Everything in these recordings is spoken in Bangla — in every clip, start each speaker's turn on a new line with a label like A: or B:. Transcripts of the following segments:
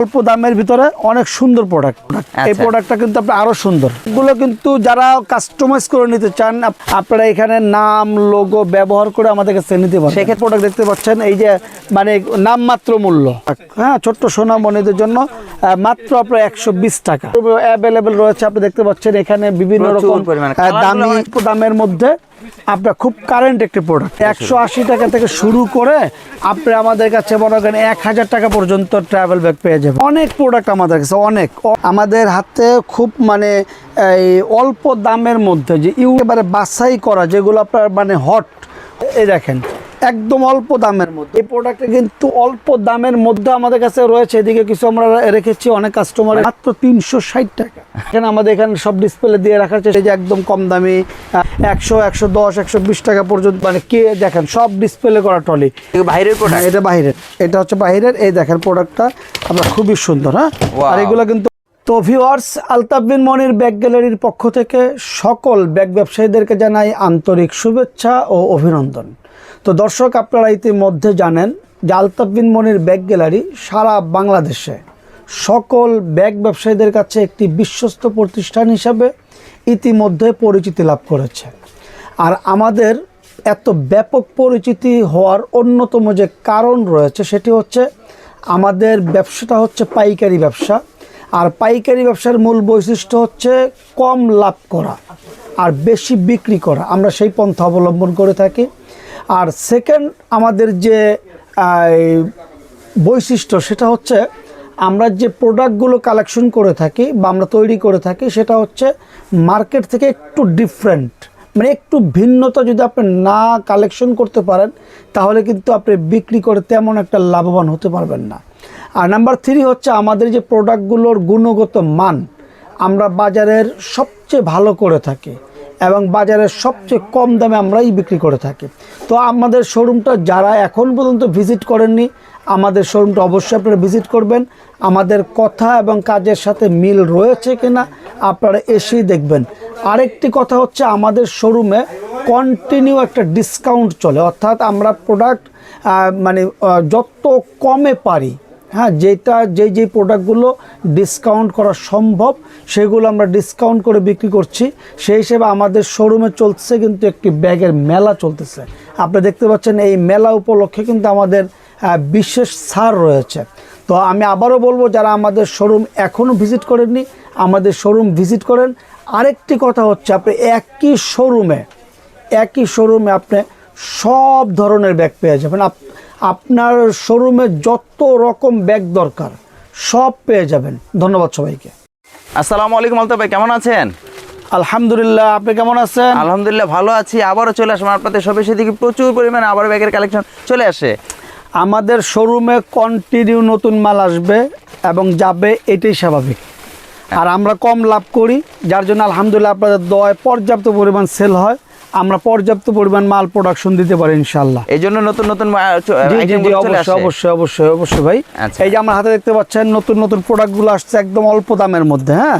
A: অল্প দামের ভিতরে অনেক সুন্দর প্রোডাক্ট এই
B: আচ্ছা।
A: প্রোডাক্টটা কিন্তু আপনার আরও সুন্দর। এগুলো কিন্তু যারা কাস্টমাইজ করে নিতে চান আপনারা এখানে নাম লোগো ব্যবহার করে আমাদের কাছে নিতে পারেন সেক্ষেত্রে প্রোডাক্ট দেখতে পাচ্ছেন এই যে মানে নামমাত্র মূল্য। হ্যাঁ ছোট্ট সোনা মনিদের জন্য মাত্র আপনার একশো বিশ টাকা। অ্যাভেলেবেল রয়েছে আপনি দেখতে পাচ্ছেন এখানে বিভিন্ন রকম। দামি দামের মধ্যে আপনার খুব কারেন্ট একটি প্রোডাক্ট একশো আশি টাকা থেকে শুরু করে আপনি আমাদের কাছে মনে করেন এক হাজার টাকা পর্যন্ত ট্রাভেল ব্যাগ পেয়ে যাবেন। অনেক প্রোডাক্ট আমাদের কাছে, অনেক। আমাদের হাতে খুব মানে এই অল্প দামের মধ্যে যে ইউ এবারে বাছাই করা যেগুলো আপনার মানে হট এই দেখেন। একদম অল্প দামের মধ্যে। এই প্রোডাক্টে কিন্তু অল্প দামের মধ্যে আমাদের কাছে রয়েছে। এদিকে কিছু আমরা রেখেছি অনেক কাস্টমার মাত্র তিনশো ষাট টাকা। এখানে আমাদের এখানে সব ডিসপ্লে দিয়ে রাখার চেষ্টা এই যে একদম কম দামি একশো একশো দশ একশো বিশ টাকা পর্যন্ত মানে কে দেখেন সব ডিসপ্লে করা টলি
B: বাইরের
A: হ্যাঁ
B: প্রোডাক্ট
A: এটা বাইরের। এটা হচ্ছে বাইরের। এই দেখেন প্রোডাক্টটা আমরা খুবই সুন্দর হ্যাঁ? আর এগুলো কিন্তু তো ভিউয়ার্স আলতাফ বিন মনির ব্যাগ গ্যালারির পক্ষ থেকে সকল ব্যাগ ব্যবসায়ীদেরকে জানাই আন্তরিক শুভেচ্ছা ও অভিনন্দন। তো দর্শক, আপনারা ইতিমধ্যে জানেন যে আলতাফ বিন মনির ব্যাগ গ্যালারি সারা বাংলাদেশে। সকল ব্যাগ ব্যবসায়ীদের কাছে একটি বিশ্বস্ত প্রতিষ্ঠান হিসাবে ইতিমধ্যে পরিচিতি লাভ করেছে। আর আমাদের এত ব্যাপক পরিচিতি হওয়ার অন্যতম যে কারণ রয়েছে, সেটি হচ্ছে আমাদের ব্যবসাটা হচ্ছে পাইকারি ব্যবসা। আর পাইকারি ব্যবসার মূল বৈশিষ্ট্য হচ্ছে কম লাভ করা আর বেশি বিক্রি করা। আমরা সেই পন্থা অবলম্বন করে থাকি। আর সেকেন্ড আমাদের যে বৈশিষ্ট্য সেটা হচ্ছে আমরা যে প্রোডাক্টগুলো কালেকশন করে থাকি বা আমরা তৈরি করে থাকি সেটা হচ্ছে মার্কেট থেকে একটু ডিফারেন্ট মানে একটু ভিন্নতা যদি আপনি না কালেকশন করতে পারেন, তাহলে কিন্তু আপনি বিক্রি করে তেমন একটা লাভবান হতে পারবেন না। আর নাম্বার থ্রি হচ্ছে আমাদের যে প্রোডাক্টগুলোর গুণগত মান, আমরা বাজারের সবচেয়ে ভালো করে থাকি। এবং বাজারের সবচেয়ে কম দামে আমরাই বিক্রি করে থাকি। তো আমাদের শোরুমটা যারা এখন পর্যন্ত ভিজিট করেননি, আমাদের শোরুমটা অবশ্যই আপনারা ভিজিট করবেন। আমাদের কথা এবং কাজের সাথে মিল রয়েছে কিনা আপনারা এসেই দেখবেন। আরেকটি কথা হচ্ছে, আমাদের শোরুমে কন্টিনিউ একটা ডিসকাউন্ট চলে। অর্থাৎ আমরা প্রোডাক্ট মানে যত কমে পারি হ্যাঁ যেটা যেই যেই প্রোডাক্টগুলো ডিসকাউন্ট করা সম্ভব, সেগুলো আমরা ডিসকাউন্ট করে বিক্রি করছি। সেই হিসেবে আমাদের শোরুমে চলছে কিন্তু একটি ব্যাগের মেলা চলতেছে। আপনি দেখতে পাচ্ছেন এই মেলা উপলক্ষে কিন্তু আমাদের বিশেষ ছাড় রয়েছে। তো আমি আবারও বলব, যারা আমাদের শোরুম এখনও ভিজিট করেননি, আমাদের শোরুম ভিজিট করেন। আরেকটি কথা হচ্ছে, আপনি একই শোরুমে একই শোরুমে আপনি সব ধরনের ব্যাগ পেয়ে যাবেন। আপ- আপনার শোরুমে যত রকম ব্যাগ দরকার সব পেয়ে যাবেন। ধন্যবাদ সবাইকে।
B: আসসালামু আলাইকুম আলতাফ ভাই কেমন আছেন?
A: আলহামদুলিল্লাহ আপনি কেমন আছেন?
B: আলহামদুলিল্লাহ ভালো আছি আবারও চলে আসলাম আপনাদের সবে সেদিকে। প্রচুর পরিমাণে আবার ব্যাগের কালেকশন চলে আসে।
A: আমাদের শোরুমে কন্টিনিউ নতুন মাল আসবে এবং যাবে এটাই স্বাভাবিক। আর আমরা কম লাভ করি যার জন্য আলহামদুলিল্লাহ আপনাদের দয় পর্যাপ্ত পরিমাণ সেল হয়। আমরা পর্যাপ্ত পরিমাণ মাল প্রোডাকশন দিতে পারি ইনশাল্লাহ
B: এই জন্য নতুন নতুন
A: অবশ্যই অবশ্যই অবশ্যই অবশ্যই ভাই।
B: আচ্ছা।
A: এই যে আমার হাতে দেখতে পাচ্ছেন নতুন নতুন প্রোডাক্টগুলো আসছে একদম অল্প দামের মধ্যে হ্যাঁ?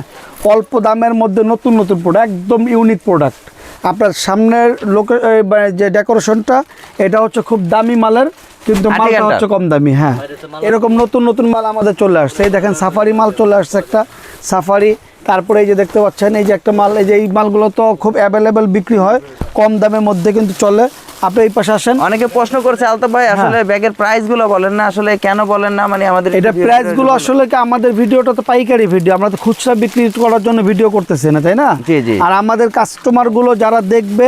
A: অল্প দামের মধ্যে নতুন নতুন প্রোডাক্ট একদম ইউনিক প্রোডাক্ট আপনার সামনের লোকে যে ডেকোরেশনটা এটা হচ্ছে খুব দামি মালের কিন্তু মালটা হচ্ছে কম দামি হ্যাঁ। এরকম নতুন নতুন মাল আমাদের চলে আসছে। এই দেখেন সাফারি মাল চলে আসছে একটা। সাফারি তারপরে এই যে দেখতে পাচ্ছেন এই যে একটা মাল এই যে এই মালগুলো তো খুব অ্যাভেলেবেল বিক্রি হয় কম দামের মধ্যে কিন্তু চলে। আপনি এই পাশে আসেন।
B: অনেকে প্রশ্ন করছে আলতাফ ভাই আসলে ব্যাগের প্রাইসগুলো বলেন না আসলে কেন বলেন না মানে আমাদের
A: এটা প্রাইসগুলো আসলে কি আমাদের ভিডিওটা তো পাইকারি ভিডিও আমরা তো খুচরা বিক্রি করার জন্য ভিডিও করতেছি না তাই না?
B: জি, জি।
A: আর আমাদের কাস্টমারগুলো যারা দেখবে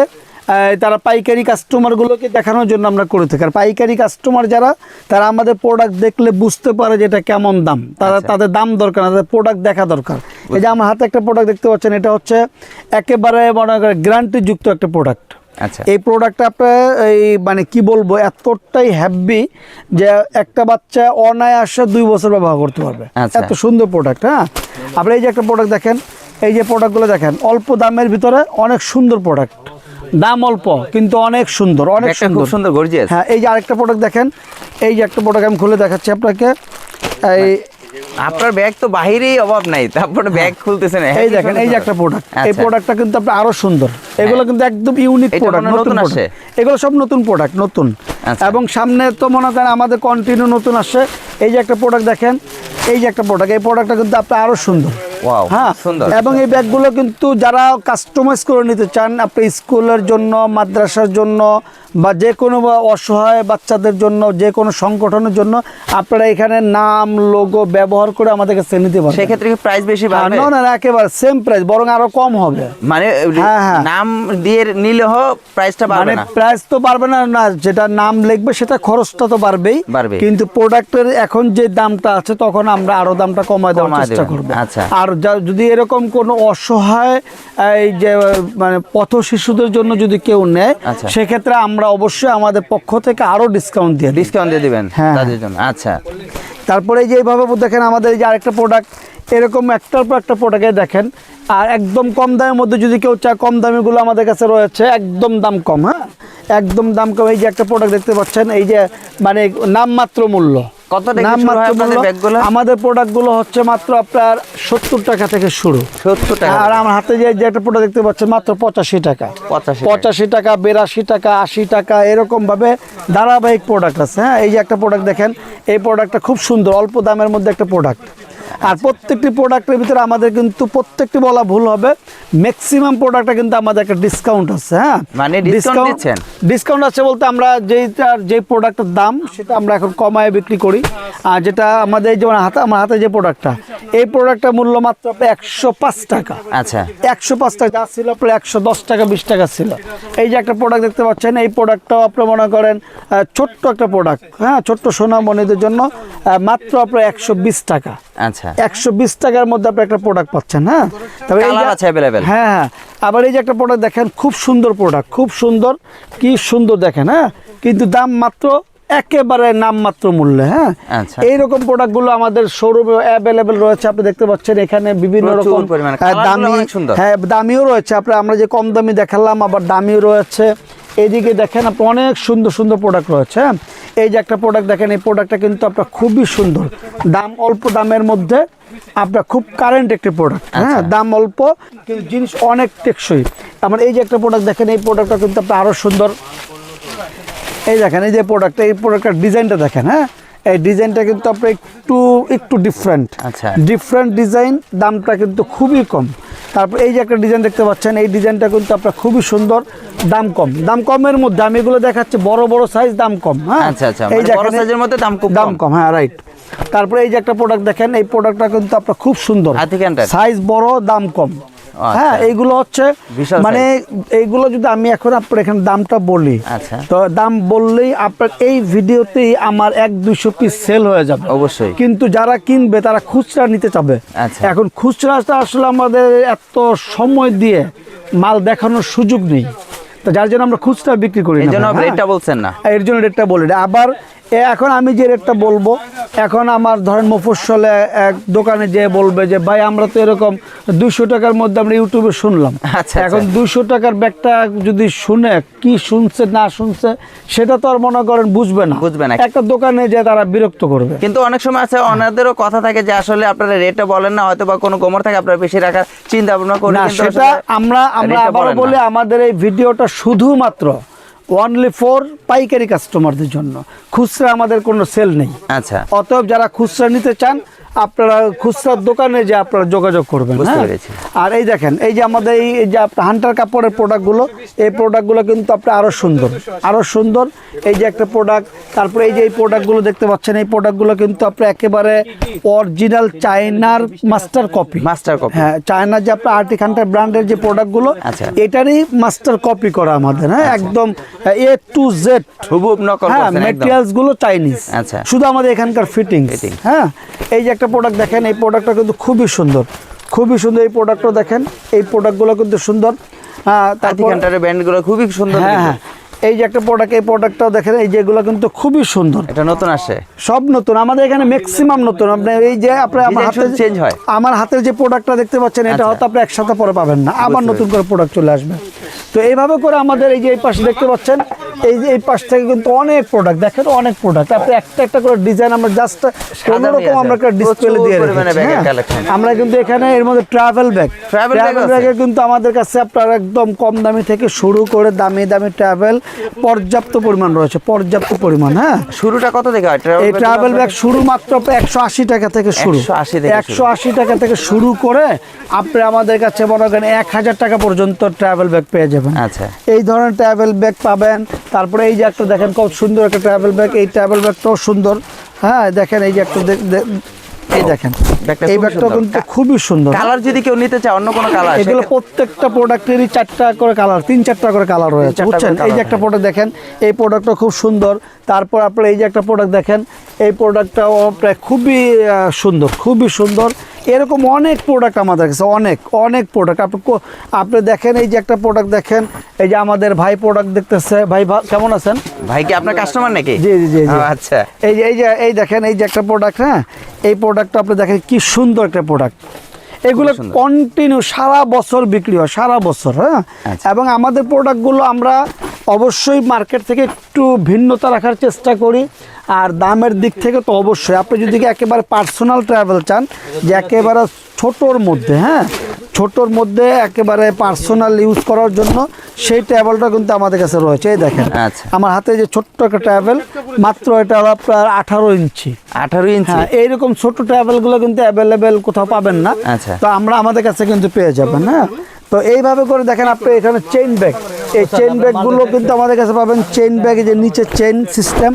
A: তারা পাইকারি কাস্টমারগুলোকে দেখানোর জন্য আমরা করে থাকি। আর পাইকারি কাস্টমার যারা তারা আমাদের প্রোডাক্ট দেখলে বুঝতে পারে যে এটা কেমন দাম। তারা
B: আচ্ছা।
A: তাদের দাম দরকার না তাদের প্রোডাক্ট দেখা দরকার। এই যে আমার হাতে একটা প্রোডাক্ট দেখতে পাচ্ছেন এটা হচ্ছে একেবারে মনে করেন গ্যারান্টি যুক্ত একটা প্রোডাক্ট
B: আচ্ছা।
A: এই প্রোডাক্টটা আপনার এই মানে কি বলব এতটাই হ্যাপি যে একটা বাচ্চা অনায়াসে দুই বছর ব্যবহার করতে পারবে।
B: আচ্ছা।
A: এত সুন্দর প্রোডাক্ট হ্যাঁ? আপনি এই যে একটা প্রোডাক্ট দেখেন এই যে প্রোডাক্টগুলো দেখেন অল্প দামের ভিতরে অনেক সুন্দর প্রোডাক্ট দাম অল্প কিন্তু অনেক সুন্দর অনেক সুন্দর।
B: সুন্দর গর্জিয়াস
A: হ্যাঁ এই যে আরেকটা প্রোডাক্ট দেখেন এই যে একটা প্রোডাক্ট আমি খুলে দেখাচ্ছি আপনাকে। এই
B: আপনার ব্যাগ তো বাহিরেই অভাব নাই তারপরে ব্যাগ খুলতেছেন
A: এই দেখেন এই যে একটা প্রোডাক্ট এই
B: আচ্ছা।
A: প্রোডাক্টটা কিন্তু আপনার আরও সুন্দর। এগুলো কিন্তু একদম ইউনিক প্রোডাক্ট নতুন
B: আসে?
A: এগুলো সব নতুন প্রোডাক্ট নতুন।
B: আচ্ছা।
A: এবং সামনে তো মনে করেন আমাদের কন্টিনিউ নতুন আসছে। এই যে একটা প্রোডাক্ট দেখেন এই যে একটা প্রোডাক্ট এই প্রোডাক্টটা কিন্তু আপনার আরও সুন্দর। হ্যাঁ এবং এই ব্যাগগুলো কিন্তু যারা কাস্টমাইজ করে নিতে চান আপনি স্কুলের জন্য মাদ্রাসার জন্য বা যে কোনো অসহায় বাচ্চাদের জন্য যে কোনো সংগঠনের জন্য আপনারা এখানে নাম লোগো ব্যবহার করে আমাদের কাছে নিতে পারেন
B: সেক্ষেত্রে কি প্রাইস বেশি
A: হ্যাঁ, না না একেবারে সেম প্রাইস বরং আরও কম হবে
B: মানে
A: হ্যাঁ, হ্যাঁ।
B: নাম দিয়ে নিলে হো প্রাইসটা বাড়বে
A: মানে
B: না
A: প্রাইস তো বাড়বে না না যেটা নাম লিখবে সেটা খরচটা তো বাড়বেই
B: বাড়বে।
A: কিন্তু প্রোডাক্টের এখন যে দামটা আছে তখন আমরা আরও দামটা কমায় দেওয়ার চেষ্টা। করব
B: আচ্ছা।
A: আর যদি এরকম কোনো অসহায় এই যে মানে পথ শিশুদের জন্য যদি কেউ নেয়
B: আচ্ছা।
A: সেক্ষেত্রে আমরা অবশ্যই আমাদের পক্ষ থেকে আরও ডিসকাউন্ট দিয়ে
B: ডিসকাউন্ট দিয়ে দিবেন
A: হ্যাঁ।
B: তাদের জন্য। আচ্ছা।
A: তারপরে এই যে এইভাবে দেখেন আমাদের যে আরেকটা প্রোডাক্ট এরকম একটার পর একটা প্রোডাক্টে দেখেন আর একদম কম দামের মধ্যে যদি কেউ চায় কম দামিগুলো আমাদের কাছে রয়েছে একদম দাম কম হ্যাঁ? একদম দাম কম এই যে একটা প্রোডাক্ট দেখতে পাচ্ছেন এই যে মানে নামমাত্র মূল্য।
B: কত ব্যাগগুলো?
A: আমাদের প্রোডাক্টগুলো হচ্ছে মাত্র আপনার সত্তর টাকা থেকে শুরু।
B: সত্তর টাকা
A: আর আমার হাতে যে যে একটা প্রোডাক্ট দেখতে পাচ্ছেন মাত্র পঁচাশি টাকা।
B: 85 টাকা।
A: পঁচাশি টাকা বিরাশি টাকা আশি টাকা এরকম ভাবে ধারাবাহিক প্রোডাক্ট আছে হ্যাঁ? এই যে একটা প্রোডাক্ট দেখেন এই প্রোডাক্টটা খুব সুন্দর অল্প দামের মধ্যে একটা প্রোডাক্ট আর প্রত্যেকটি প্রোডাক্টের ভিতরে আমাদের কিন্তু প্রত্যেকটি বলা ভুল হবে। ম্যাক্সিমাম প্রোডাক্টে কিন্তু আমাদের একটা ডিসকাউন্ট আছে হ্যাঁ?
B: মানে discount দিচ্ছেন?
A: ডিসকাউন্ট আছে বলতে আমরা যেইটার যে প্রোডাক্টের দাম সেটা আমরা এখন কমায় বিক্রি করি। আর যেটা আমাদের যেমন হাতে আমার হাতে যে প্রোডাক্টটা এই প্রোডাক্টটার মূল্য মাত্র একশো পাঁচ টাকা।
B: আচ্ছা।
A: একশো পাঁচ টাকা যা ছিল আপনার একশো দশ টাকা বিশ টাকা ছিল। এই যে একটা প্রোডাক্ট দেখতে পাচ্ছেন এই প্রোডাক্টটাও আপনি মনে করেন ছোট্ট একটা প্রোডাক্ট হ্যাঁ? ছোট্ট সোনা সোনামণিদের জন্য মাত্র আপনার একশো বিশ টাকা।
B: আচ্ছা।
A: একশো বিশ টাকার মধ্যে আপনি একটা প্রোডাক্ট পাচ্ছেন হ্যাঁ? তবে এই
B: আছে available?
A: হ্যাঁ হ্যাঁ। আবার এই যে একটা প্রোডাক্ট দেখেন খুব সুন্দর প্রোডাক্ট খুব সুন্দর কি সুন্দর দেখেন হ্যাঁ? কিন্তু দাম মাত্র একেবারে নামমাত্র মূল্যে হ্যাঁ?
B: আচ্ছা।
A: এইরকম প্রোডাক্টগুলো আমাদের শোরুমে অ্যাভেলেবেল রয়েছে আপনি দেখতে পাচ্ছেন এখানে বিভিন্ন রকম। হ্যাঁ, দামি হ্যাঁ দামিও রয়েছে। আপনার আমরা যে কম দামি দেখালাম আবার দামিও রয়েছে। এইদিকে দেখেন আপনি অনেক সুন্দর সুন্দর প্রোডাক্ট রয়েছে হ্যাঁ? এই যে একটা প্রোডাক্ট দেখেন এই প্রোডাক্টটা কিন্তু আপনার খুবই সুন্দর। দাম অল্প দামের মধ্যে আপনার খুব কারেন্ট একটি প্রোডাক্ট হ্যাঁ? দাম অল্প কিন্তু জিনিস অনেক টেকসই। আমার এই যে একটা প্রোডাক্ট দেখেন এই প্রোডাক্টটা কিন্তু আপনার আরও সুন্দর। এই দেখেন এই যে প্রোডাক্টটা এই প্রোডাক্টের ডিজাইনটা দেখেন হ্যাঁ? এই ডিজাইনটা কিন্তু আপনার একটু একটু ডিফারেন্ট
B: আচ্ছা।
A: ডিফারেন্ট ডিজাইন দামটা কিন্তু খুবই কম। তারপর এই যে একটা ডিজাইন দেখতে পাচ্ছেন এই ডিজাইনটা কিন্তু আপনার খুবই সুন্দর। দাম কম দাম কমের মধ্যে আমি এগুলো দেখাচ্ছি বড় বড় সাইজ দাম কম হ্যাঁ
B: আচ্ছা, আচ্ছা,
A: এই
B: মানে বড় সাইজের মধ্যে দাম কম।
A: হ্যাঁ রাইট তারপরে এই যে একটা প্রোডাক্ট দেখেন এই প্রোডাক্টটা কিন্তু আপনার খুব সুন্দর সাইজ বড় দাম কম
B: আচ্ছা।
A: হ্যাঁ এইগুলো হচ্ছে মানে এইগুলো যদি আমি এখন আপনার এখানে দামটা বলি। তো দাম বললেই আপনার এই ভিডিওতেই আমার এক দুইশো পিস সেল হয়ে যাবে
B: অবশ্যই।
A: কিন্তু যারা কিনবে তারা খুচরা নিতে চাবে। এখন খুচরাটা আসলে আমাদের এত সময় দিয়ে মাল দেখানোর সুযোগ নেই তো যার জন্য আমরা খুচরা বিক্রি করি এর
B: জন্য
A: হ্যাঁ?
B: রেটটা বলছেন না
A: এর জন্য রেটটা বলি। আবার এখন আমি যে রেটটা বলব এখন আমার ধরেন মফস্বলে এক দোকানে যে বলবে যে ভাই আমরা তো এরকম দুশো টাকার মধ্যে আমরা ইউটিউবে শুনলাম
B: আচ্ছা,
A: এখন
B: আচ্ছা।
A: দুশো টাকার ব্যাগটা যদি শুনে কি শুনছে না শুনছে সেটা তো আর মনে করেন বুঝবে না
B: বুঝবে না।
A: একটা দোকানে যে তারা বিরক্ত করবে
B: কিন্তু অনেক সময় আছে ওনাদেরও কথা থাকে যে আসলে আপনারা রেটটা বলেন না হয়তো বা কোনো গোমর থাকে আপনারা বেশি রাখার চিন্তা ভাবনা করেন
A: না সেটা আমরা আমরা আবারও বলি আমাদের এই ভিডিওটা শুধুমাত্র অনলি ফর পাইকারি কাস্টমারদের জন্য। খুচরা আমাদের কোনো সেল নেই।
B: আচ্ছা।
A: অতএব যারা খুচরা নিতে চান আপনারা খুচরার দোকানে যে আপনারা যোগাযোগ করবেন হ্যাঁ? আর এই দেখেন এই যে আমাদের এই যে আপনার হান্টার কাপড়ের প্রোডাক্টগুলো এই প্রোডাক্টগুলো কিন্তু আপনার আরও সুন্দর আরও সুন্দর। এই যে একটা প্রোডাক্ট তারপরে এই যে এই প্রোডাক্টগুলো দেখতে পাচ্ছেন এই প্রোডাক্টগুলো কিন্তু আপনার একেবারে অরিজিনাল চায়নার মাস্টার কপি
B: মাস্টার কপি
A: হ্যাঁ চায়নার যে আপনার আর্টিক হান্টার ব্র্যান্ডের যে প্রোডাক্টগুলো
B: আচ্ছা।
A: এটারই মাস্টার কপি করা আমাদের হ্যাঁ? একদম এ টু জেড
B: হুবহুব নকল
A: হ্যাঁ চাইনিজ
B: আচ্ছা।
A: শুধু আমাদের এখানকার ফিটিং। হ্যাঁ এই যে একটা প্রোডাক্ট দেখেন এই প্রোডাক্টটা কিন্তু খুবই সুন্দর। খুবই সুন্দর এই প্রোডাক্টটা দেখেন এই প্রোডাক্টগুলো কিন্তু সুন্দর। হ্যাঁ তারপর
B: ব্যান্ডগুলো খুবই সুন্দর
A: হ্যাঁ হ্যাঁ। এই যে একটা প্রোডাক্ট এই প্রোডাক্টটাও দেখেন এই যেগুলো কিন্তু খুবই সুন্দর।
B: এটা নতুন আসে।
A: সব নতুন আমাদের এখানে ম্যাক্সিমাম নতুন। আপনার এই যে আপনার আমার হাতে
B: change হয়।
A: আমার হাতের যে প্রোডাক্টটা দেখতে পাচ্ছেন এটা
B: আচ্ছা।
A: হয়তো আপনি একসাথে পরে পাবেন না। আবার নতুন করে প্রোডাক্ট চলে আসবে। তো এইভাবে করে আমাদের এই যে এই পাশে দেখতে পাচ্ছেন এই যে এই পাশ থেকে কিন্তু অনেক প্রোডাক্ট দেখেন অনেক প্রোডাক্ট আপনি একটা একটা করে ডিজাইন আমরা জাস্ট কোনো রকম আমরা একটা ডিসপ্লে দিয়ে রেখেছি, হ্যাঁ। আমরা কিন্তু এখানে এর মধ্যে ট্রাভেল ব্যাগ ব্যাগে কিন্তু আমাদের কাছে আপনার একদম কম দামি থেকে শুরু করে দামি দামি ট্রাভেল পর্যাপ্ত পরিমাণ রয়েছে পর্যাপ্ত পরিমাণ হ্যাঁ?
B: শুরুটা কত থেকে হয়?
A: এই ট্রাভেল ব্যাগ শুরু মাত্র একশো আশি টাকা থেকে শুরু।
B: 180
A: একশো আশি টাকা থেকে শুরু করে আপনি আমাদের কাছে মনে করেন এক হাজার টাকা পর্যন্ত ট্রাভেল ব্যাগ পেয়ে যাবেন।
B: আচ্ছা।
A: এই ধরনের ট্রাভেল ব্যাগ পাবেন তারপরে এই যে একটা দেখেন কত সুন্দর একটা ট্রাভেল ব্যাগ এই ট্রাভেল ব্যাগটাও সুন্দর। হ্যাঁ দেখেন এই যে একটা এই দেখেন এই ব্যাগটা কিন্তু খুবই সুন্দর।
B: কালার যদি কেউ নিতে চায় অন্য কোনো কালার
A: এগুলো প্রত্যেকটা প্রোডাক্টেরই চারটা করে কালার তিন চারটা করে কালার রয়েছে বুঝছেন? এই যে একটা প্রোডাক্ট দেখেন এই প্রোডাক্টটা খুব সুন্দর। তারপর আপনার এই যে একটা প্রোডাক্ট দেখেন এই প্রোডাক্টটাও প্রায় খুবই সুন্দর খুবই সুন্দর। এরকম অনেক প্রোডাক্ট আমাদের কাছে অনেক অনেক প্রোডাক্ট আপনি আপনি দেখেন এই যে একটা প্রোডাক্ট দেখেন এই যে আমাদের ভাই প্রোডাক্ট দেখতেছে। ভাই কেমন আছেন?
B: ভাই কি আপনার কাস্টমার নাকি?
A: জি জি জি।
B: আচ্ছা।
A: এই যে এই যে এই দেখেন এই যে একটা প্রোডাক্ট হ্যাঁ? এই প্রোডাক্টটা আপনি দেখেন কি সুন্দর একটা প্রোডাক্ট এগুলো কন্টিনিউ সারা বছর বিক্রি হয় সারা বছর হ্যাঁ?
B: আচ্ছা।
A: এবং আমাদের প্রোডাক্টগুলো আমরা অবশ্যই মার্কেট থেকে একটু ভিন্নতা রাখার চেষ্টা করি আর দামের দিক থেকে তো অবশ্যই। আপনি যদি একেবারে পার্সোনাল ট্রাভেল চান যে একেবারে ছোটোর মধ্যে হ্যাঁ? ছোটোর মধ্যে একেবারে পার্সোনাল ইউজ করার জন্য সেই ট্যাবলটা কিন্তু আমাদের কাছে রয়েছে। এই দেখেন
B: আচ্ছা।
A: আমার হাতে যে ছোট্ট একটা ট্রাভেল মাত্র এটা আপনার আঠারো ইঞ্চি।
B: আঠারো ইঞ্চি?
A: হ্যাঁ এইরকম ছোট ট্যাবেলগুলো কিন্তু অ্যাভেলেবেল কোথাও পাবেন না।
B: আচ্ছা।
A: তো আমরা আমাদের কাছে কিন্তু পেয়ে যাবেন হ্যাঁ। তো এইভাবে করে দেখেন আপনি এখানে চেন ব্যাগ এই চেন ব্যাগগুলো কিন্তু আমাদের কাছে পাবেন চেন ব্যাগ যে নিচে চেন সিস্টেম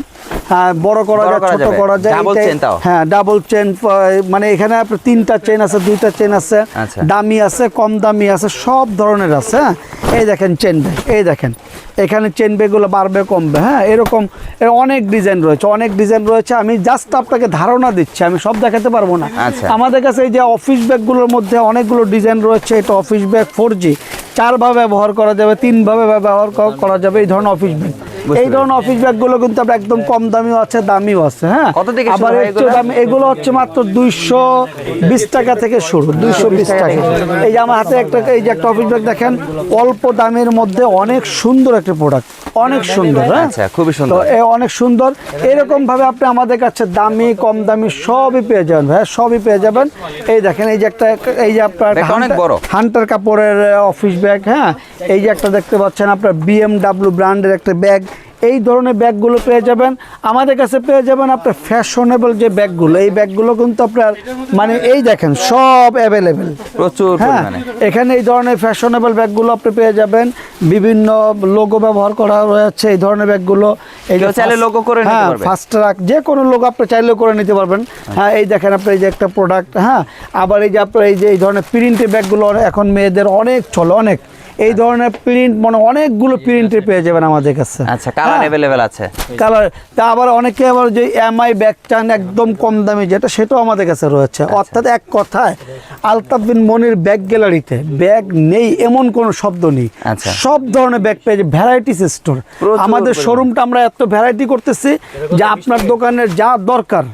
A: হ্যাঁ বড় করা যায় ছোট করা যায়? হ্যাঁ ডাবল চেন মানে এখানে আপনার তিনটা চেন আছে দুইটা চেন আছে।
B: আচ্ছা।
A: দামি আছে কম দামি আছে সব ধরনের আছে হ্যাঁ। এই দেখেন চেন ব্যাগ এই দেখেন। এখানে চেন বেগুলো বাড়বে কমবে হ্যাঁ? এরকম এর অনেক ডিজাইন রয়েছে অনেক ডিজাইন রয়েছে। আমি জাস্ট আপনাকে ধারণা দিচ্ছি আমি সব দেখাতে পারব না।
B: আচ্ছা।
A: আমাদের কাছে এই যে অফিস ব্যাগগুলোর মধ্যে অনেকগুলো ডিজাইন রয়েছে এটা অফিস ব্যাগ ফোর জি চারভাবে ব্যবহার করা যাবে তিনভাবে ব্যবহার করা যাবে এই ধরনের অফিস ব্যাগ এই ধরনের অফিস ব্যাগগুলো কিন্তু আপনার একদম কম দামিও আছে দামিও আছে হ্যাঁ? আবার
B: হয় এগুলো?
A: দামি এগুলো হচ্ছে মাত্র দুইশো বিশ টাকা থেকে শুরু দুইশো বিশ টাকা। এই যে আমার হাতে একটা এই যে একটা অফিস ব্যাগ দেখেন অল্প দামের মধ্যে অনেক সুন্দর একটা প্রোডাক্ট অনেক সুন্দর হ্যাঁ?
B: আচ্ছা, খুবই সুন্দর।
A: অনেক সুন্দর। এরকম ভাবে আপনি আমাদের কাছে দামি কম দামি সবই পেয়ে যাবেন ভাই সবই পেয়ে যাবেন। এই দেখেন এই যে একটা এই যে আপনার
B: অনেক
A: হান্টার-
B: বড়।
A: হান্টার কাপড়ের অফিস ব্যাগ হ্যাঁ? এই যে একটা দেখতে পাচ্ছেন আপনার বিএমডাব্লিউ ব্র্যান্ডের একটা ব্যাগ এই ধরনের ব্যাগগুলো পেয়ে যাবেন। আমাদের কাছে পেয়ে যাবেন আপনার ফ্যাশনেবল যে ব্যাগগুলো এই ব্যাগগুলো কিন্তু আপনার মানে এই দেখেন সব অ্যাভেলেবেল
B: প্রচুর
A: হ্যাঁ এখানে এই ধরনের ফ্যাশনেবল ব্যাগগুলো আপনি পেয়ে যাবেন। বিভিন্ন লোগো ব্যবহার করা রয়েছে এই ধরনের ব্যাগগুলো। এই
B: চাইলে logo করে
A: হ্যাঁ
B: পারবে।
A: ফাস্ট ট্রাক যে কোনো লোক আপনি চাইলেও করে নিতে পারবেন। হ্যাঁ এই দেখেন আপনি এই যে একটা প্রোডাক্ট হ্যাঁ আবার এই যে আপনার এই যে এই ধরনের প্রিন্টের ব্যাগগুলো এখন মেয়েদের অনেক চলে অনেক। এই ধরনের প্রিন্ট মানে অনেকগুলো প্রিন্টে পেয়ে যাবেন আমাদের কাছে
B: আচ্ছা কালার
A: হ্যাঁ।
B: অ্যাভেলেবেল আছে
A: কালার তা আবার অনেকে আবার যে এমআই ব্যাগ চান একদম কম দামি যেটা সেটাও আমাদের কাছে রয়েছে
B: আচ্ছা।
A: অর্থাৎ এক কথায় আলতাফ বিন মনির ব্যাগ গ্যালারিতে ব্যাগ নেই এমন কোনো শব্দ নেই
B: আচ্ছা।
A: সব ধরনের ব্যাগ পেয়ে ভ্যারাইটিস স্টোর আমাদের শোরুমটা আমরা এত ভ্যারাইটি করতেছি যে আপনার দোকানের যা দরকার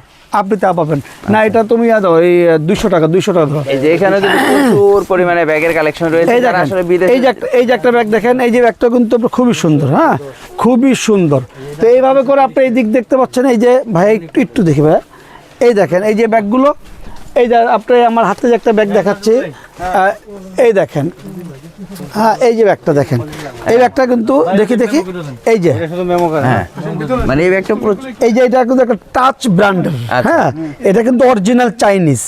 A: আপনি তা পাবেন। না এটা তুমি আর দাও এই দুইশো টাকা দুইশো টাকা ধরো
B: এই যে এখানে প্রচুর পরিমাণে ব্যাগের কালেকশন রয়েছে
A: এই
B: আসলে বিদেশে
A: এই যে একটা এই যে একটা ব্যাগ দেখেন এই যে ব্যাগটা কিন্তু খুবই সুন্দর হ্যাঁ? খুবই সুন্দর। তো এইভাবে করে আপনি এই দিক দেখতে পাচ্ছেন এই যে ভাই একটু একটু দেখি ভাই। এই দেখেন এই যে ব্যাগগুলো এই যে আপনি আমার হাতে যে একটা ব্যাগ দেখাচ্ছি এই দেখেন। হ্যাঁ এই যে ব্যাগটা দেখেন। এই ব্যাগটা কিন্তু দেখি দেখি। এই যে।
B: হ্যাঁ। মানে এই ব্যাগটা পুরো
A: এই যে এটা কিন্তু একটা টাচ ব্র্যান্ডের
B: আচ্ছা।
A: হ্যাঁ এটা কিন্তু অরিজিনাল চাইনিজ?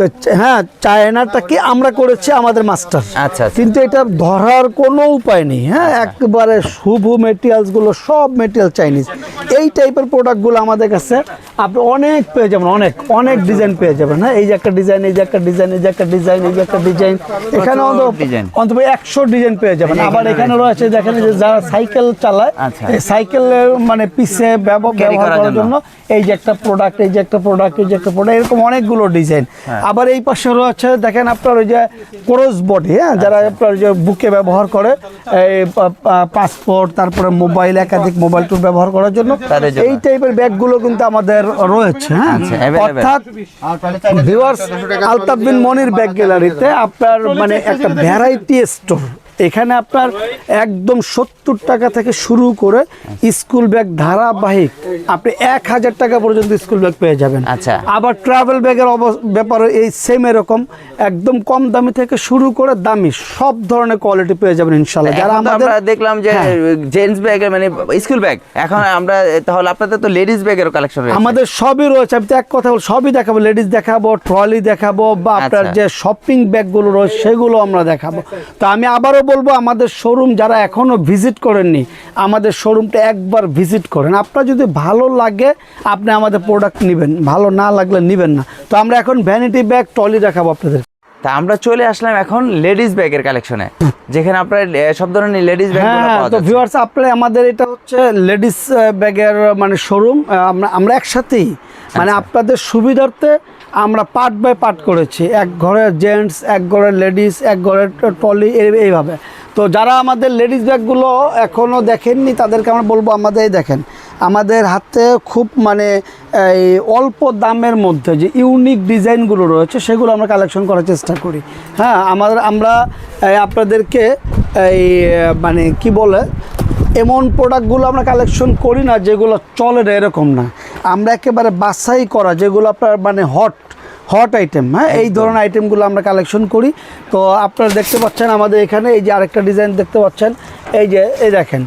A: তো হ্যাঁ চায়নাটাকে আমরা করেছি আমাদের মাস্টার
B: আচ্ছা, আচ্ছা।
A: কিন্তু এটা ধরার কোনো উপায় নেই। হ্যাঁ একবারে শুভ মেটেরিয়ালসগুলো সব মেটেরিয়াল চাইনিজ এই টাইপের প্রোডাক্টগুলো আমাদের কাছে আপনি অনেক পেয়ে যাবেন অনেক অনেক ডিজাইন পেয়ে যাবেন। হ্যাঁ এই যে একটা ডিজাইন এই যে একটা ডিজাইন এই যে একটা ডিজাইন এই যে একটা ডিজাইন এখানে অন্তত একশো ডিজাইন পেয়ে যাবেন। আবার এখানে রয়েছে দেখেন যে যারা সাইকেল চালায়
B: আচ্ছা।
A: সাইকেলের মানে পিছে ব্যব-
B: Carry
A: ব্যবহার
B: করার জন্য।
A: এই যে একটা প্রোডাক্ট এই যে একটা প্রোডাক্ট এই যে একটা প্রোডাক্ট এরকম অনেকগুলো ডিজাইন আবার এই পাশে রয়েছে দেখেন আপনার ওই যে ক্রস বডি হ্যাঁ যারা আপনার ওই যে বুকে ব্যবহার করে এই পাসপোর্ট তারপরে মোবাইল একাধিক মোবাইল টুল ব্যবহার করার জন্য এই টাইপের ব্যাগগুলো কিন্তু আমাদের রয়েছে হ্যাঁ।
B: আচ্ছা,
A: অর্থাৎ ভিউয়ার্স আলতাফ বিন মনির ব্যাগ গ্যালারিতে আপনার মানে একটা ভ্যারাইটি স্টোর এখানে আপনার একদম সত্তর টাকা থেকে শুরু করে স্কুল ব্যাগ ধারাবাহিক আপনি এক হাজার টাকা পর্যন্ত স্কুল ব্যাগ পেয়ে যাবেন।
B: আচ্ছা।
A: আবার ট্রাভেল ব্যাগের ব্যাপারে এই সেম এরকম একদম কম দামি থেকে শুরু করে দামি সব ধরনের কোয়ালিটি পেয়ে যাবেন ইনশাল্লাহ যারা
B: আমরা দেখলাম যে। জেন্টস ব্যাগ মানে স্কুল ব্যাগ এখন আমরা তাহলে আপনাদের তো লেডিস ব্যাগের কালেকশন
A: আমাদের সবই রয়েছে। আমি তো এক কথা বল সবই দেখাবো। লেডিস দেখাবো ট্রলি দেখাবো বা আপনার
B: আচ্ছা।
A: যে শপিং ব্যাগগুলো রয়েছে সেগুলো আমরা দেখাবো। তো আমি আবারও বলব আমাদের শোরুম যারা এখনও ভিজিট করেননি আমাদের শোরুমটা একবার ভিজিট করেন। আপনার যদি ভালো লাগে আপনি আমাদের প্রোডাক্ট নেবেন। ভালো না লাগলে নেবেন না। তো আমরা এখন ভ্যানিটি ব্যাগ ট্রলি দেখাবো আপনাদের।
B: তা আমরা চলে আসলাম এখন লেডিস ব্যাগের কালেকশনে যেখানে আপনার সব ধরনের লেডিস ব্যাগ পাওয়া
A: তো
B: যাচ্ছে।
A: ভিউয়ার্স আপনার আমাদের এটা হচ্ছে লেডিস ব্যাগের মানে শোরুম আমরা আমরা একসাথেই মানে
B: আচ্ছা।
A: আপনাদের সুবিধার্থে আমরা পার্ট বাই পার্ট করেছি। এক ঘরের জেন্টস এক ঘরের লেডিস এক ঘরের ট্রলি এইভাবে। তো যারা আমাদের লেডিস ব্যাগগুলো এখনও দেখেননি, তাদেরকে আমরা বলব আমাদের দেখেন। আমাদের হাতে খুব মানে এই অল্প দামের মধ্যে যে ইউনিক ডিজাইনগুলো রয়েছে, সেগুলো আমরা কালেকশন করার চেষ্টা করি। হ্যাঁ আমাদের, আমরা আপনাদেরকে, এই মানে কি বলে, এমন প্রোডাক্টগুলো আমরা কালেকশন করি না, যেগুলো চলে না, এরকম না। আমরা একেবারে বাছাই করা যেগুলো আপনার মানে হট হট আইটেম হ্যাঁ? এই ধরনের আইটেমগুলো আমরা কালেকশন করি। তো আপনারা দেখতে পাচ্ছেন আমাদের এখানে এই যে আরেকটা ডিজাইন দেখতে পাচ্ছেন। এই যে এই দেখেন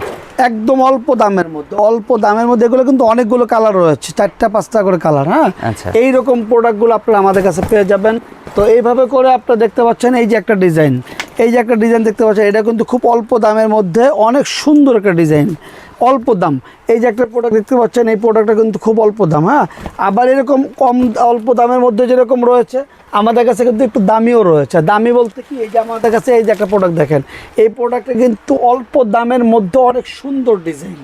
A: একদম অল্প দামের মধ্যে অল্প দামের মধ্যে এগুলো কিন্তু অনেকগুলো কালার রয়েছে চারটা পাঁচটা করে কালার হ্যাঁ?
B: আচ্ছা।
A: এই রকম প্রোডাক্টগুলো আপনারা আমাদের কাছে পেয়ে যাবেন। তো এইভাবে করে আপনারা দেখতে পাচ্ছেন এই যে একটা ডিজাইন এই যে একটা ডিজাইন দেখতে পাচ্ছেন এটা কিন্তু খুব অল্প দামের মধ্যে অনেক সুন্দর একটা ডিজাইন অল্প দাম। এই যে একটা প্রোডাক্ট দেখতে পাচ্ছেন, এই প্রোডাক্টটা কিন্তু খুব অল্প দাম হ্যাঁ? আবার এরকম কম অল্প দামের মধ্যে যেরকম রয়েছে, আমাদের কাছে কিন্তু একটু দামিও রয়েছে। দামি বলতে কি, এই যে আমাদের কাছে এই যে একটা প্রোডাক্ট দেখেন, এই প্রোডাক্টটা কিন্তু অল্প দামের মধ্যে অনেক সুন্দর ডিজাইন।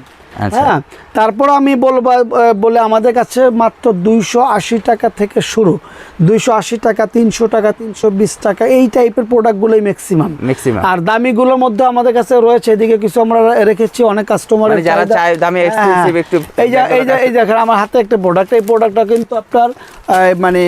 A: হ্যাঁ তারপর আমি বলব বলে আমাদের কাছে মাত্র দুইশো আশি টাকা থেকে শুরু। দুইশো আশি টাকা তিনশো টাকা তিনশো বিশ টাকা এই টাইপের প্রোডাক্টগুলোই ম্যাক্সিমাম
B: ম্যাক্সিমাম
A: আর দামিগুলোর মধ্যে আমাদের কাছে রয়েছে এদিকে কিছু আমরা রেখেছি অনেক কাস্টমার
B: মানে যারা চায় দামি exclusive একটু
A: এই যে এই যে এই দেখেন আমার হাতে একটা প্রোডাক্ট এই প্রোডাক্টটা কিন্তু আপনার মানে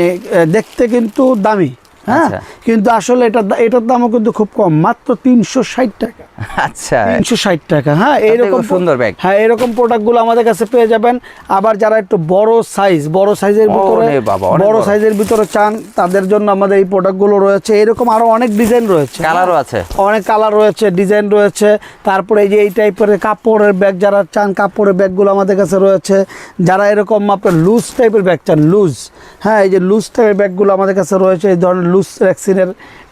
A: দেখতে কিন্তু দামি। হ্যাঁ?
B: আচ্ছা।
A: কিন্তু আসলে এটা এটার দামও কিন্তু খুব কম মাত্র তিনশো ষাট টাকা।
B: আচ্ছা।
A: তিনশো ষাট টাকা হ্যাঁ এইরকম
B: সুন্দর ব্যাগ।
A: হ্যাঁ এরকম প্রোডাক্টগুলো আমাদের কাছে পেয়ে যাবেন। আবার যারা একটু বড় সাইজ বড় সাইজের ভিতরে বড়
B: বড়।
A: সাইজের ভিতরে চান তাদের জন্য আমাদের এই প্রোডাক্টগুলো রয়েছে। এরকম আরও অনেক ডিজাইন রয়েছে
B: কালারও আছে।
A: অনেক কালার রয়েছে ডিজাইন রয়েছে। তারপরে এই যে এই টাইপের কাপড়ের ব্যাগ যারা চান কাপড়ের ব্যাগগুলো আমাদের কাছে রয়েছে। যারা এরকম আপনার লুজ টাইপের ব্যাগ চান লুজ হ্যাঁ এই যে লুজ টাইপের ব্যাগগুলো আমাদের কাছে রয়েছে এই ধরনের লুজ র্যাক্সিনের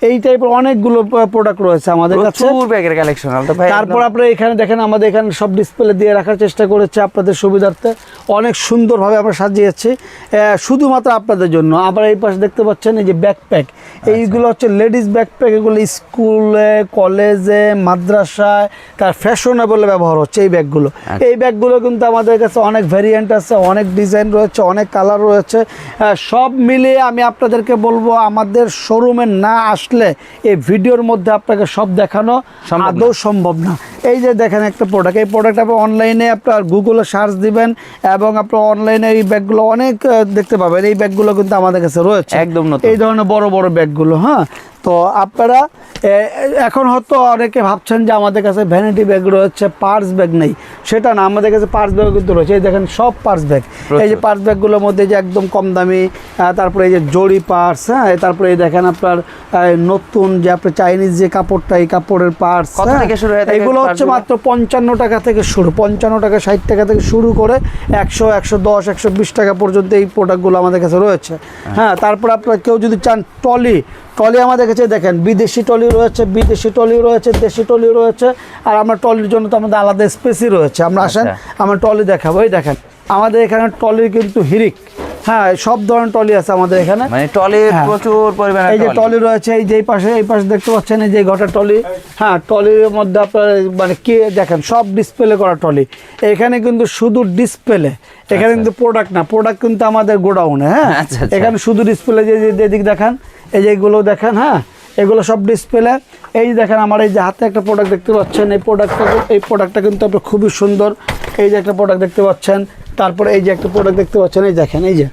A: এই টাইপের অনেকগুলো প্রোডাক্ট রয়েছে আমাদের কাছে।
B: ব্যাগের কালেকশন
A: তারপর আপনারা এখানে দেখেন আমাদের এখানে সব ডিসপ্লে দিয়ে রাখার চেষ্টা করেছে আপনাদের সুবিধার্থে। অনেক সুন্দরভাবে আমরা সাজিয়েছি শুধুমাত্র আপনাদের জন্য। আবার এই পাশে দেখতে পাচ্ছেন এই যে ব্যাকপ্যাক এইগুলো হচ্ছে লেডিস ব্যাকপ্যাক এগুলো স্কুলে কলেজে মাদ্রাসায় তার ফ্যাশনেবল ব্যবহার হচ্ছে এই ব্যাগগুলো। এই ব্যাগগুলো কিন্তু আমাদের কাছে অনেক ভ্যারিয়েন্ট আছে অনেক ডিজাইন রয়েছে অনেক কালার রয়েছে। সব মিলিয়ে আমি আপনাদেরকে বলব আমাদের শোরুমে না আসলে এই ভিডিওর মধ্যে আপনাকে সব দেখানো আদৌ সম্ভব না। এই যে দেখেন একটা প্রোডাক্ট এই প্রোডাক্ট আপনি অনলাইনে আপনার গুগলে সার্চ দিবেন এবং আপনার অনলাইনে এই ব্যাগগুলো অনেক দেখতে পাবেন। এই ব্যাগগুলো কিন্তু আমাদের কাছে রয়েছে।
B: একদম।
A: এই ধরনের বড় বড় ব্যাগগুলো হ্যাঁ? তো আপনারা এখন হয়তো অনেকে ভাবছেন যে আমাদের কাছে ভ্যানিটি ব্যাগ রয়েছে পার্স ব্যাগ নেই। সেটা না আমাদের কাছে পার্স ব্যাগ কিন্তু রয়েছে। এই দেখেন সব পার্স ব্যাগ এই যে পার্স ব্যাগগুলোর মধ্যে যে একদম কম দামি তারপরে এই যে জড়ি পার্স হ্যাঁ তারপরে এই দেখেন আপনার নতুন যে আপনার চাইনিজ যে কাপড়টা এই কাপড়ের পার্স
B: হয়ে
A: এগুলো হচ্ছে মাত্র পঞ্চান্ন টাকা থেকে শুরু পঞ্চান্ন টাকা ষাট টাকা থেকে শুরু করে একশো একশো দশ একশো বিশ টাকা পর্যন্ত এই প্রোডাক্টগুলো আমাদের কাছে রয়েছে। হ্যাঁ। তারপর আপনার কেউ যদি চান টলি টলি আমাদের কাছে দেখেন বিদেশি টলি রয়েছে বিদেশি টলি রয়েছে দেশি টলি রয়েছে আর আমার টলির জন্য তো আমাদের আলাদা স্পেসই রয়েছে। আমরা আসেন
B: আমার
A: আমরা টলি দেখাবো। এই দেখেন আমাদের এখানে টলির কিন্তু হিরিক। হ্যাঁ সব ধরনের টলি আছে আমাদের এখানে।
B: মানে টলির
A: হ্যাঁ।
B: প্রচুর পরিমাণে
A: এই যে
B: টলি।
A: টলি রয়েছে এই যে পাশে এই পাশে দেখতে পাচ্ছেন এই যে ঘটা টলি হ্যাঁ টলির মধ্যে আপনার মানে কি দেখেন সব ডিসপ্লে করা টলি এখানে কিন্তু শুধু ডিসপ্লে এখানে কিন্তু প্রোডাক্ট না। প্রোডাক্ট কিন্তু আমাদের গোডাউনে হ্যাঁ?
B: আচ্ছা, আচ্ছা।
A: এখানে শুধু ডিসপ্লে যে যেদিক দেখান এই যে এগুলো দেখেন হ্যাঁ? এগুলো সব ডিসপ্লে এই যে দেখেন আমার এই যে হাতে একটা প্রোডাক্ট দেখতে পাচ্ছেন। এই প্রোডাক্টটা এই প্রোডাক্টটা কিন্তু আপনার খুবই সুন্দর। এই যে একটা প্রোডাক্ট দেখতে পাচ্ছেন। তারপরে এই যে একটা প্রোডাক্ট দেখতে পাচ্ছেন এই দেখেন এই যে।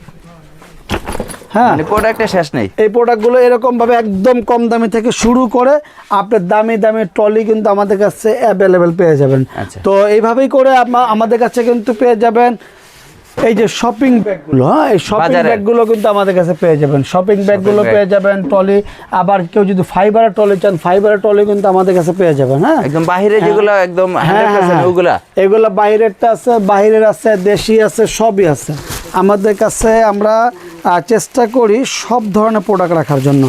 A: হ্যাঁ।
B: প্রোডাক্টটা শেষ নেই।
A: এই প্রোডাক্টগুলো এরকমভাবে একদম কম দামি থেকে শুরু করে আপনার দামি দামি ট্রলি কিন্তু আমাদের কাছে অ্যাভেলেবেল পেয়ে যাবেন।
B: আচ্ছা।
A: তো এইভাবেই করে আমা- আমাদের কাছে কিন্তু পেয়ে যাবেন। এই যে শপিং ব্যাগগুলো হ্যাঁ এই শপিং। ব্যাগগুলো কিন্তু আমাদের কাছে পেয়ে যাবেন শপিং ব্যাগগুলো। পেয়ে যাবেন ট্রলি আবার কেউ যদি ফাইবারের ট্রলি চান ফাইবারের টলি কিন্তু আমাদের কাছে পেয়ে যাবেন হ্যাঁ
B: একদম বাহিরে যেগুলো একদম
A: হ্যাঁ, হ্যাঁ, হ্যাঁ।
B: ওগুলা
A: এগুলো বাইরেরটা আছে বাইরের আছে দেশি আছে সবই আছে আমাদের কাছে আমরা চেষ্টা করি সব ধরনের প্রোডাক্ট রাখার জন্য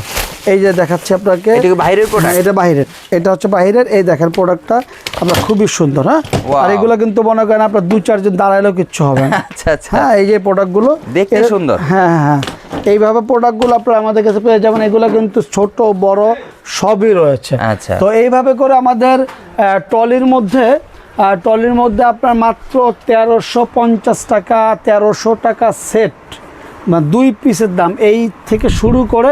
A: এই যে দেখাচ্ছি আপনাকে।
B: বাইরের product?
A: হ্যাঁ, এটা বাইরের। এটা হচ্ছে বাইরের। এই দেখেন প্রোডাক্টটা আপনার খুবই সুন্দর হ্যাঁ? আর এগুলো কিন্তু মনে করেন আপনার দু চারজন দাঁড়াইলেও কিচ্ছু হবে না।
B: আচ্ছা আচ্ছা।
A: হ্যাঁ এই যে প্রোডাক্টগুলো
B: দেখতে সুন্দর।
A: হ্যাঁ হ্যাঁ হ্যাঁ। এইভাবে প্রোডাক্টগুলো আপনারা আমাদের কাছে পেয়ে যাবেন। এগুলো কিন্তু ছোট বড় সবই রয়েছে।
B: আচ্ছা।
A: তো এইভাবে করে আমাদের টলির মধ্যে টলির মধ্যে আপনার মাত্র তেরোশো পঞ্চাশ টাকা তেরোশো টাকা সেট মানে দুই পিসের দাম। এই থেকে শুরু করে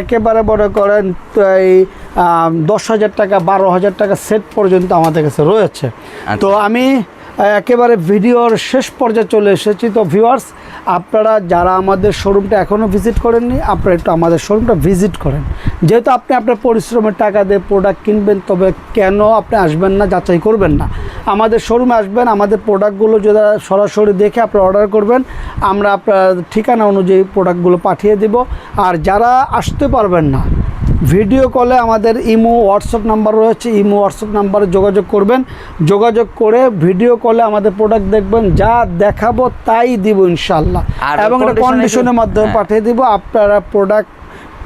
A: একেবারে বড় করেন এই দশ হাজার টাকা বারো হাজার টাকা সেট পর্যন্ত আমাদের কাছে রয়েছে।
B: আচ্ছা।
A: তো আমি একেবারে ভিডিওর শেষ পর্যায়ে চলে এসেছি। তো ভিউয়ার্স আপনারা যারা আমাদের শোরুমটা এখনও ভিজিট করেননি, আপনারা একটু আমাদের শোরুমটা ভিজিট করেন। যেহেতু আপনি আপনার পরিশ্রমের টাকা দিয়ে প্রোডাক্ট কিনবেন, তবে কেন আপনি আসবেন না, যাচাই করবেন না? আমাদের শোরুমে আসবেন, আমাদের প্রোডাক্টগুলো যদি সরাসরি দেখে আপনি অর্ডার করবেন, আমরা আপনার ঠিকানা অনুযায়ী প্রোডাক্টগুলো পাঠিয়ে দিব। আর যারা আসতে পারবেন না ভিডিও কলে আমাদের ইমো হোয়াটসঅ্যাপ নাম্বার রয়েছে ইমো হোয়াটসঅ্যাপ নাম্বারে যোগাযোগ করবেন। যোগাযোগ করে ভিডিও কলে আমাদের প্রোডাক্ট দেখবেন যা দেখাবো তাই দিব ইনশাল্লাহ এবং এটা কন্ডিশনের মাধ্যমে
B: হ্যাঁ।
A: পাঠিয়ে দিব আপনারা প্রোডাক্ট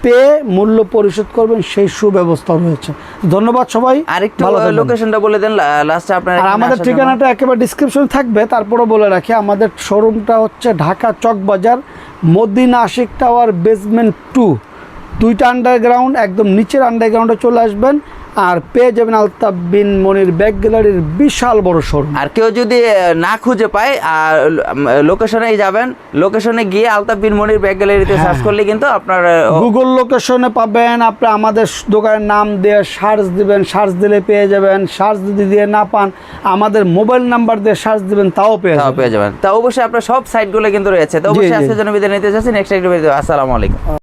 A: পেয়ে মূল্য পরিশোধ করবেন সেই সুব্যবস্থা রয়েছে। ধন্যবাদ সবাই
B: আরেকটু। লোকেশনটা বলে দেন লাস্টে আপনার
A: আর আমাদের ঠিকানাটা একেবারে ডিসক্রিপশনে থাকবে তারপরে বলে রাখি আমাদের শোরুমটা হচ্ছে Dhaka Chawk Bazar Madina Ashiq tower basement two দুইটা আন্ডারগ্রাউন্ড একদম নিচের আন্ডারগ্রাউন্ডে চলে আসবেন আর পেয়ে যাবেন আলতাফ বিন মনির ব্যাগ গ্যালারির বিশাল বড় শোরুম
B: আর কেউ যদি না খুঁজে পায় আর লোকেশনেই যাবেন লোকেশনে গিয়ে আলতাফ বিন মনির ব্যাগ গ্যালারিতে সার্চ করলে কিন্তু আপনার
A: গুগল লোকেশনে পাবেন আপনি আমাদের দোকানের নাম দিয়ে সার্চ দিবেন সার্চ দিলে পেয়ে যাবেন সার্চ যদি দিয়ে না পান আমাদের মোবাইল নাম্বার দিয়ে সার্চ দিবেন তাও পেয়ে
B: তাও পেয়ে যাবেন। তা অবশ্যই আপনার সব সাইটগুলো কিন্তু রয়েছে। তো অবশ্যই। আজকের জন্য বিদায় নিতে চাচ্ছি নেক্সট আসসালামু আলাইকুম।